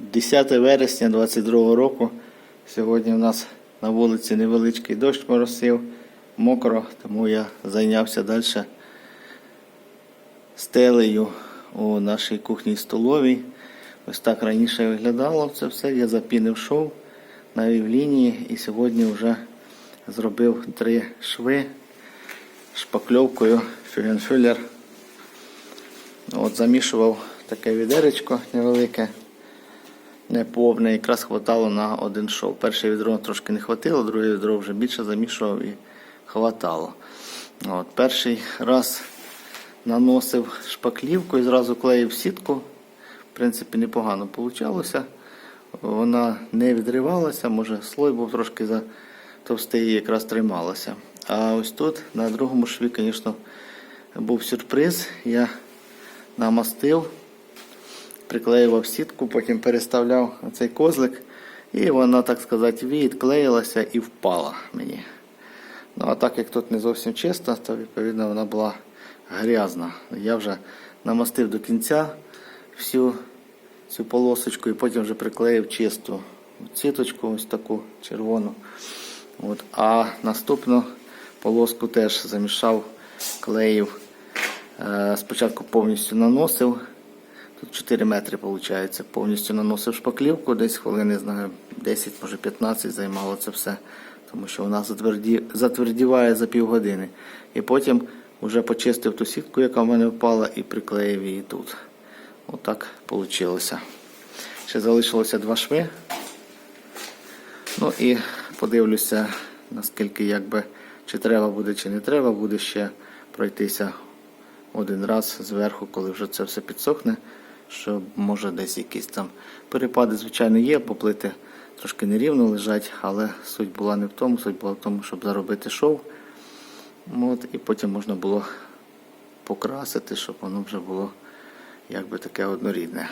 10 вересня 22 року. Сьогодні у нас на вулиці невеличкий дощ моросив, мокро, тому я зайнявся далі стелею у нашій кухні столовій. Ось так раніше виглядало це все. Я запінив шов, навів лінії і сьогодні вже зробив три шви шпакльовкою фюльенфюллер. От замішував таке відеречко невелике, не повне, якраз хватало на один шов. Перше відро трошки не хватило, друге відро вже більше замішував і хватало. От, перший раз наносив шпаклівку і зразу клеїв сітку. В принципі, непогано вийшло. Вона не відривалася, може слой був трошки затовстий і якраз трималася. А ось тут на другому шві, звісно, був сюрприз. Я намастив, приклеював сітку, потім переставляв цей козлик, і вона, так сказати, відклеїлася і впала мені. Ну, а так як тут не зовсім чисто, то відповідно вона була грязна. Я вже намастив до кінця всю цю полосочку і потім вже приклеїв чисту сіточку, ось таку червону. От. А наступну полоску теж замішав, клеїв. Е, Спочатку повністю наносив. Тут 4 метри виходить. Повністю наносив шпаклівку, десь хвилин, не знаю, 10, може 15 займало це все, тому що вона затверді... затвердіває за півгодини. І потім вже почистив ту сітку, яка в мене впала, і приклеїв її тут. Отак вийшло. Ще залишилося два шви. Ну і подивлюся, наскільки якби чи треба буде, чи не треба буде ще пройтися один раз зверху, коли вже це все підсохне, що може десь якісь там перепади, звичайно, є, поплити трошки нерівно лежать, але суть була не в тому, суть була в тому, щоб заробити шов. От, і потім можна було покрасити, щоб воно вже було якби таке однорідне.